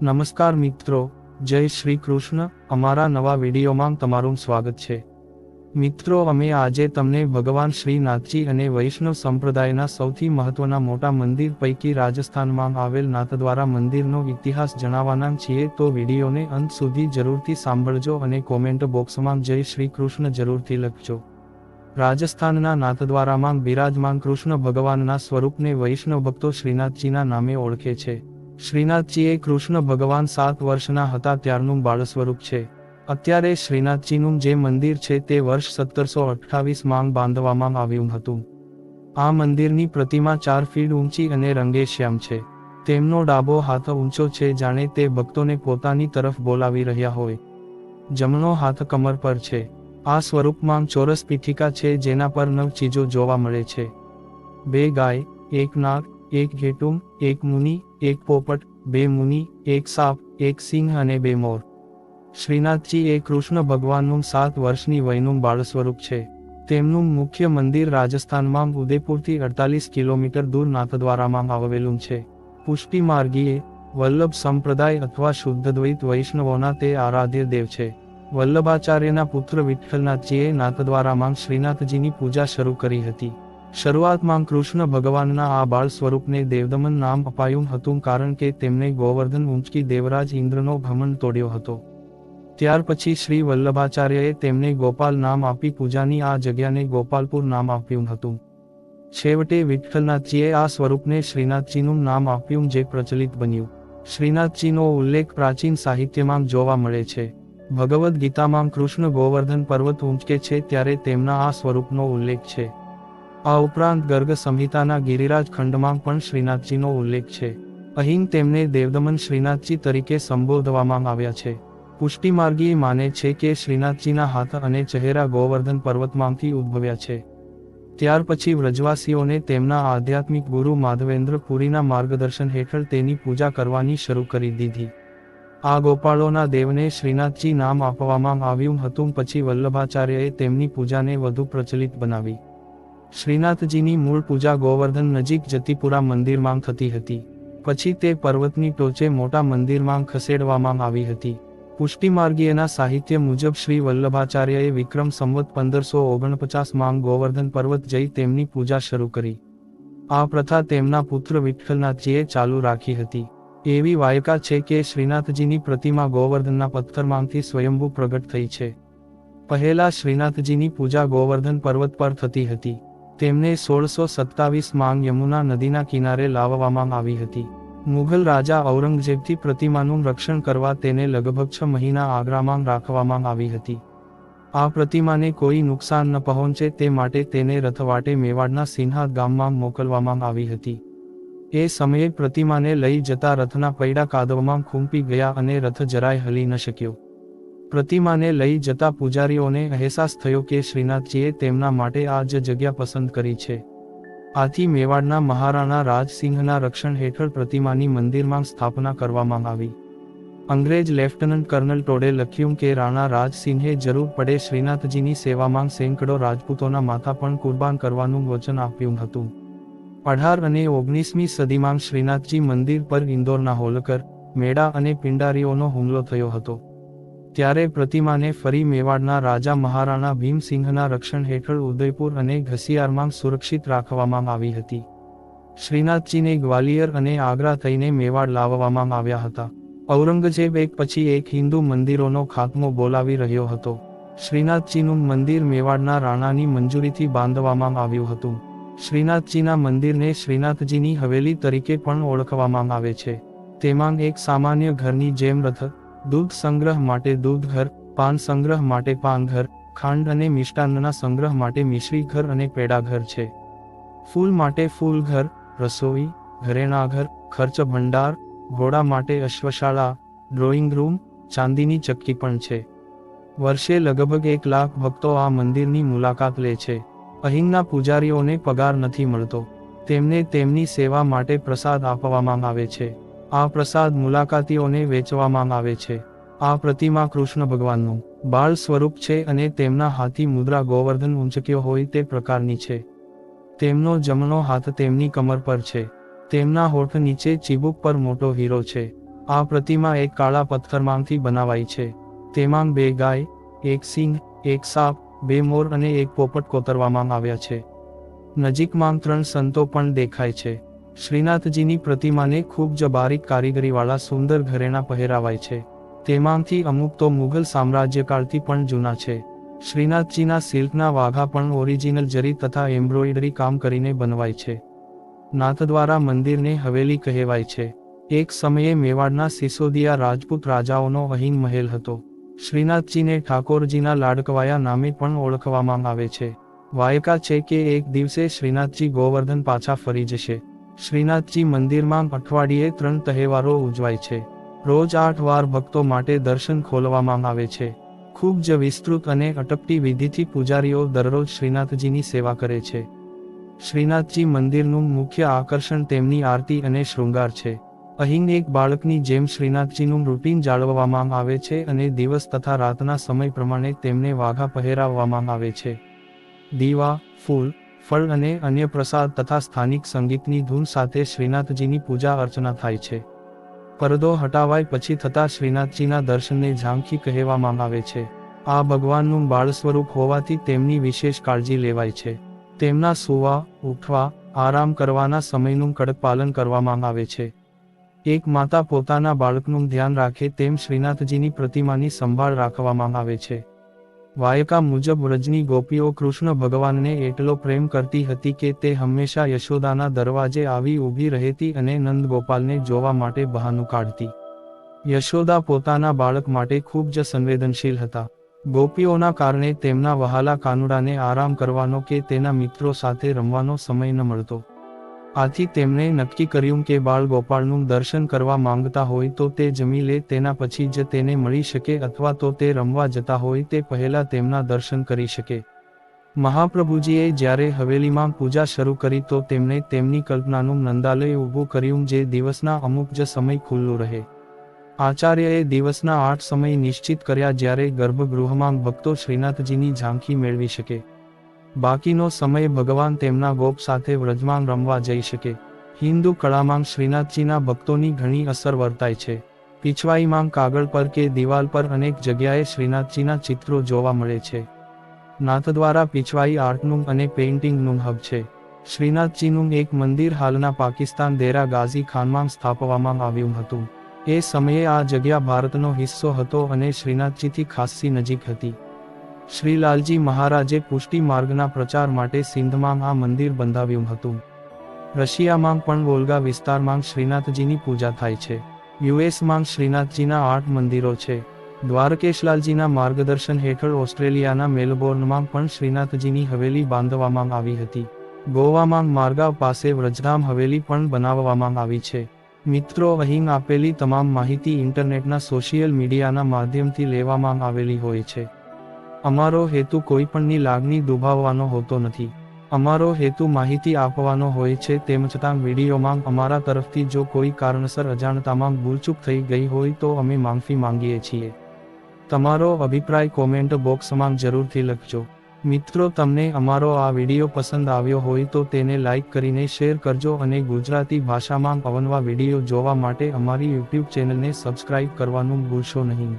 નમસ્કાર મિત્રો, જય શ્રી કૃષ્ણ, અમારા નવા વિડીયોમાં તમારું સ્વાગત છે. મિત્રો, અમે આજે તમને ભગવાન શ્રીનાથજી અને વૈષ્ણવ સંપ્રદાયના સૌથી મહત્વના મોટા મંદિર પૈકી રાજસ્થાનમાં આવેલ નાથદ્વારા મંદિરનો ઇતિહાસ જણાવવાના છીએ, તો વિડીયોને અંત સુધી જરૂરથી સાંભળજો અને કોમેન્ટ બોક્સમાં જય શ્રી કૃષ્ણ જરૂરથી લખજો. રાજસ્થાનના નાથદ્વારામાં બિરાજમાન કૃષ્ણ ભગવાનના સ્વરૂપને વૈષ્ણવ ભક્તો શ્રીનાથજીના નામે ઓળખે છે. શ્રીનાથજી એ કૃષ્ણ ભગવાન સાત વર્ષના હતા ત્યારનું બાળ સ્વરૂપ છે. અત્યારે શ્રીનાથજીનું જે મંદિર છે તે વર્ષ સત્તરસો અઠ્ઠાવીસમાં બાંધવામાં આવ્યું હતું. આ મંદિરની પ્રતિમા ચાર ફીટ ઊંચી અને રંગેશ્યામ છે. તેમનો ડાબો હાથ ઊંચો છે જાણે તે ભક્તોને પોતાની તરફ બોલાવી રહ્યા હોય. જમણો હાથ કમર પર છે. આ સ્વરૂપમાં ચોરસ પીઠિકા છે જેના પર નવ ચીજો જોવા મળે છે. બે ગાય, એક નાગ એક ઘેટુમ એક મુનિ, એક પોપટ, બે મુનિ, એક સાપ, એક સિંહ અને બે મોર. શ્રીનાથજી એ કૃષ્ણ ભગવાનનું સાત વર્ષની વયનું બાળ સ્વરૂપ છે. તેમનું મુખ્ય મંદિર રાજસ્થાનમાં ઉદયપુરથી અડતાલીસ કિલોમીટર દૂર નાથદ્વારામાં આવેલું છે. પુષ્ટિ માર્ગીએ વલ્લભ સંપ્રદાય અથવા શુદ્ધ દ્વૈત વૈષ્ણવોના તે આરાધ્ય દેવ છે. વલ્લભાચાર્યના પુત્ર વિઠ્ઠલનાથજીએ નાથદ્વારામાં શ્રીનાથજીની પૂજા શરૂ કરી હતી. શરૂઆતમાં કૃષ્ણ ભગવાનના આ બાળ સ્વરૂપને દેવદમન નામ અપાયું હતું કારણ કે તેમણે ગોવર્ધન ઊંચકી દેવરાજ ઇન્દ્રનો ભમન તોડ્યો હતો. ત્યાર પછી શ્રી વલ્લભાચાર્યએ તેમને ગોપાલ નામ આપી પૂજાની આ જગ્યાને ગોપાલપુર નામ આપ્યું હતું. છેવટે વિઠ્ઠલનાથજીએ આ સ્વરૂપને શ્રીનાથજીનું નામ આપ્યું જે પ્રચલિત બન્યું. શ્રીનાથજીનો ઉલ્લેખ પ્રાચીન સાહિત્યમાં જોવા મળે છે. ભગવદ્ ગીતામાં કૃષ્ણ ગોવર્ધન પર્વત ઊંચકે છે ત્યારે તેમના આ સ્વરૂપનો ઉલ્લેખ છે. આ ઉપરાંત ગર્ગ સંહિતાના ગિરિરાજ ખંડમાં પણ શ્રીનાથજીનો ઉલ્લેખ છે. અહીં તેમને દેવદમન શ્રીનાથજી તરીકે સંબોધવામાં આવ્યા છે. પુષ્ટિમાર્ગી માને છે કે શ્રીનાથજીના હાથ અને ચહેરા ગોવર્ધન પર્વતમાંથી ઉદ્ભવ્યા છે. ત્યાર પછી વ્રજવાસીઓને તેમના આધ્યાત્મિક ગુરુ માધવેન્દ્ર પુરીના માર્ગદર્શન હેઠળ તેની પૂજા કરવાની શરૂ કરી દીધી. આ ગોપાળોના દેવને શ્રીનાથજી નામ આપવામાં આવ્યું હતું પછી વલ્લભાચાર્યએ તેમની પૂજાને વધુ પ્રચલિત બનાવી. શ્રીનાથજીની મૂળ પૂજા ગોવર્ધન નજીક જતીપુરા મંદિરમાં થતી હતી. પછી તે પર્વતની ટોચે મોટા મંદિરમાં ખસેડવામાં આવી હતી. પુષ્ટિમાર્ગીયના સાહિત્ય મુજબ શ્રી વલ્લભાચાર્યએ વિક્રમ સંવત પંદરસો ઓગણપચાસમાં ગોવર્ધન પર્વત જઈ તેમની પૂજા શરૂ કરી. આ પ્રથા તેમના પુત્ર વિઠ્ઠલનાથજીએ ચાલુ રાખી હતી. એવી વાયકા છે કે શ્રીનાથજીની પ્રતિમા ગોવર્ધનના પથ્થરમાંથી સ્વયંભૂ પ્રગટ થઈ છે. પહેલા શ્રીનાથજીની પૂજા ગોવર્ધન પર્વત પર થતી હતી. તેમને સોળસો સત્તાવીસમાં યમુના નદીના કિનારે લાવવામાં આવી હતી. મુઘલ રાજા ઔરંગઝેબથી પ્રતિમાનું રક્ષણ કરવા તેને લગભગ છ મહિના આગ્રામાં રાખવામાં આવી હતી. આ પ્રતિમાને કોઈ નુકસાન ન પહોંચે તે માટે તેને રથવાટે મેવાડના સિન્હાદ ગામમાં મોકલવામાં આવી હતી. એ સમયે પ્રતિમાને લઈ જતા રથના પૈડા કાદવમાં ખૂંપી ગયા અને રથ જરાય હલી ન શક્યો. પ્રતિમાને લઈ જતા પૂજારીઓને અહેસાસ થયો કે શ્રીનાથજીએ તેમના માટે આ જ જગ્યા પસંદ કરી છે. આથી મેવાડના મહારાણા રાજસિંહના રક્ષણ હેઠળ પ્રતિમાની મંદિરમાં સ્થાપના કરવામાં આવી. અંગ્રેજ લેફ્ટનન્ટ કર્નલ ટોડે લખ્યું કે રાણા રાજસિંહે જરૂર પડે શ્રીનાથજીની સેવામાં સેંકડો રાજપૂતોના માથા પણ કુરબાન કરવાનું વચન આપ્યું હતું. અઢાર અને ઓગણીસમી સદીમાં શ્રીનાથજી મંદિર પર ઇન્દોરના હોલકર, મેડા અને પિંડારીઓનો હુમલો થયો હતો. ત્યારે પ્રતિમાને ફરી મેવાડના રાજા મહારાણા ભીમસિંહના રક્ષણ હેઠળ ઉદયપુર અને ઘસિયારમાં સુરક્ષિત રાખવામાં આવી હતી. શ્રીનાથજીને ગ્વાલિયર અને આગ્રા થઈને મેવાડ લાવવામાં આવ્યા હતા. ઔરંગઝેબ એક પછી એક હિન્દુ મંદિરોનો ખાત્મો બોલાવી રહ્યો હતો. શ્રીનાથજીનું મંદિર મેવાડના રાણાની મંજૂરીથી બાંધવામાં આવ્યું હતું. શ્રીનાથજીના મંદિરને શ્રીનાથજીની હવેલી તરીકે પણ ઓળખવામાં આવે છે. તેમાં એક સામાન્ય ઘરની જેમ રથ દૂધ સંગ્રહ માટે દૂધ ઘર, પાન સંગ્રહ માટે પાન ઘર, ખાંડ અને મિષ્ટાન્નના સંગ્રહ માટે મિશ્રી ઘર અને પેડા ઘર છે. ફૂલ માટે ફૂલ ઘર, રસોઈ ઘરેણાઘર ખર્ચ ભંડાર ઘોડા માટે અશ્વશાળા, ડ્રોઈંગ રૂમ, ચાંદીની ચક્કી પણ છે. વર્ષે લગભગ એક લાખ ભક્તો આ મંદિરની મુલાકાત લે છે. અહીંના પૂજારીઓને પગાર નથી મળતો. તેમને તેમની સેવા માટે પ્રસાદ આપવામાં આવે છે. આ પ્રસાદ મુલાકાતીઓને વેચવામાં આવે છે. આ પ્રતિમા કૃષ્ણ ભગવાનનું બાળ સ્વરૂપ છે અને તેમના હાથી મુદ્રા ગોવર્ધન ઊંચક્યો હોય તે પ્રકારની છે. તેમનો જમણો હાથ તેમની કમર પર છે. તેમના હોઠ નીચે ચીબુક પર મોટો હીરો છે. આ પ્રતિમા એક કાળા પથ્થરમાંથી બનાવાઈ છે. તેમાં બે ગાય, એક સિંહ, એક સાપ, બે મોર અને એક પોપટ કોતરવામાં આવ્યા છે. નજીકમાં ત્રણ સંતો પણ દેખાય છે. શ્રીનાથજીની પ્રતિમાને ખૂબ જ બારીક કારીગરીવાળા સુંદર ઘરેણા પહેરાવાય છે. તેમાંથી અમુક તો મુઘલ સામ્રાજ્યકાળથી પણ જૂના છે. શ્રીનાથજીના સિલ્કના વાઘા પણ ઓરિજિનલ જરી તથા એમ્બ્રોઇડરી કામ કરીને બનવાય છે. નાથદ્વારા મંદિરને હવેલી કહેવાય છે. એક સમયે મેવાડના સિસોદિયા રાજપૂત રાજાઓનો અહીં મહેલ હતો. શ્રીનાથજીને ઠાકોરજીના લાડકવાયા નામે પણ ઓળખવામાં આવે છે. વાયકા છે કે એક દિવસે શ્રીનાથજી ગોવર્ધન પાછા ફરી જશે. શ્રીનાથજી મંદિરમાં અઠવાડિયે ત્રણ તહેવારો ઉજવાય છે. રોજ આઠ વાર ભક્તો માટે દર્શન ખોલવામાં આવે છે. ખૂબ જ વિસ્તૃત અને અટપટી વિધિથી પૂજારીઓ દરરોજ શ્રીનાથજીની સેવા કરે છે. શ્રીનાથજી મંદિરનું મુખ્ય આકર્ષણ તેમની આરતી અને શૃંગાર છે. અહીં એક બાળકની જેમ શ્રીનાથજીનું રૂટીન જાળવવામાં આવે છે અને દિવસ તથા રાતના સમય પ્રમાણે તેમને વાઘા પહેરાવવામાં આવે છે. દીવા, ફૂલ ફળ અને અન્ય પ્રસાદ તથા સ્થાનિક સંગીતની ધૂન સાથે શ્રીનાથજીની પૂજા અર્ચના થાય છે. પરદો હટાવાય પછી થતા શ્રીનાથજીના દર્શનને ઝાંખી કહેવામાં આવે છે. આ ભગવાનનું બાળ સ્વરૂપ હોવાથી તેમની વિશેષ કાળજી લેવાય છે. તેમના સુવા, ઉઠવા, આરામ કરવાના સમયનું કડક પાલન કરવામાં આવે છે. એક માતા પોતાના બાળકનું ધ્યાન રાખે તેમ શ્રીનાથજીની પ્રતિમાની સંભાળ રાખવામાં આવે છે. વાયકા મુજબ વ્રજની ગોપીઓ કૃષ્ણ ભગવાનને એટલો પ્રેમ કરતી હતી કે તે હંમેશા યશોદાના દરવાજે આવી ઊભી રહેતી અને નંદગોપાલને જોવા માટે બહાનું કાઢતી. યશોદા પોતાના બાળક માટે ખૂબ જ સંવેદનશીલ હતા. ગોપીઓના કારણે તેમના વહાલા કાનુડાને આરામ કરવાનો કે તેના મિત્રો સાથે રમવાનો સમય ન મળતો. આથી તેમણે નક્કી કર્યું કે બાળ ગોપાળનું દર્શન કરવા માંગતા હોય તો તે જમી લે, તેના પછી જ તેને મળી શકે અથવા તો તે રમવા જતા હોય તે પહેલા તેમના દર્શન કરી શકે. મહાપ્રભુજીએ જ્યારે હવેલીમાં પૂજા શરૂ કરી તો તેમણે તેમની કલ્પનાનું નંદાલય ઊભું કર્યું જે દિવસના અમુક જ સમય ખુલ્લું રહે. આચાર્યએ દિવસના આઠ સમય નિશ્ચિત કર્યા જ્યારે ગર્ભગૃહમાં ભક્તો શ્રીનાથજીની ઝાંખી મેળવી શકે. બાકીનો સમય ભગવાન તેમના ગોપ સાથે વ્રજમાં રમવા જઈ શકે. હિન્દુ કળામાં શ્રીનાથજીના ભક્તોની ઘણી અસર વર્તાય છે. પીછવાઈમાં કાગળ પર કે દિવાલ પર અનેક જગ્યાએ શ્રીનાથજીના ચિત્રો જોવા મળે છે. નાથ દ્વારા પીછવાઈ આર્ટનું અને પેઇન્ટિંગનું હબ છે. શ્રીનાથજીનું એક મંદિર હાલના પાકિસ્તાન દેરા ગાઝી ખાનમાં સ્થાપવામાં આવ્યું હતું. એ સમયે આ જગ્યા ભારતનો હિસ્સો હતો અને શ્રીનાથજીથી ખાસ્સી નજીક હતી. શ્રીલાલજી મહારાજે પુષ્ટિ માર્ગના પ્રચાર માટે સિંધમાં આ મંદિર બંધાવ્યું હતું. રશિયામાં પણ વોલ્ગા વિસ્તારમાં શ્રીનાથજીની પૂજા થાય છે. યુએસમાં શ્રીનાથજીના આઠ મંદિરો છે. દ્વારકેશલાલજીના માર્ગદર્શન હેઠળ ઓસ્ટ્રેલિયાના મેલબોર્નમાં પણ શ્રીનાથજીની હવેલી બાંધવામાં આવી હતી. ગોવામાં માર્ગાવ પાસે વ્રજધામ હવેલી પણ બનાવવામાં આવી છે. મિત્રો, અહીં આપેલી તમામ માહિતી ઇન્ટરનેટના સોશિયલ મીડિયાના માધ્યમથી લેવામાં આવેલી હોય છે. અમારો હેતુ કોઈપણની લાગણી દુભાવવાનો હોતો નથી. અમારો હેતુ માહિતી આપવાનો હોય છે તેમ છતાં વિડીયોમાં અમારા તરફથી જો કોઈ કારણસર અજાણતામાં ભૂલચૂક થઈ ગઈ હોય તો અમે માફી માંગીએ છીએ. તમારો અભિપ્રાય કોમેન્ટ બોક્સમાં જરૂરથી લખજો. મિત્રો, તમને અમારો આ વીડિયો પસંદ આવ્યો હોય તો તેને લાઈક કરીને શેર કરજો અને ગુજરાતી ભાષામાં અવનવા વીડિયો જોવા માટે અમારી યુટ્યુબ ચેનલને સબસ્ક્રાઇબ કરવાનું ભૂલશો નહીં.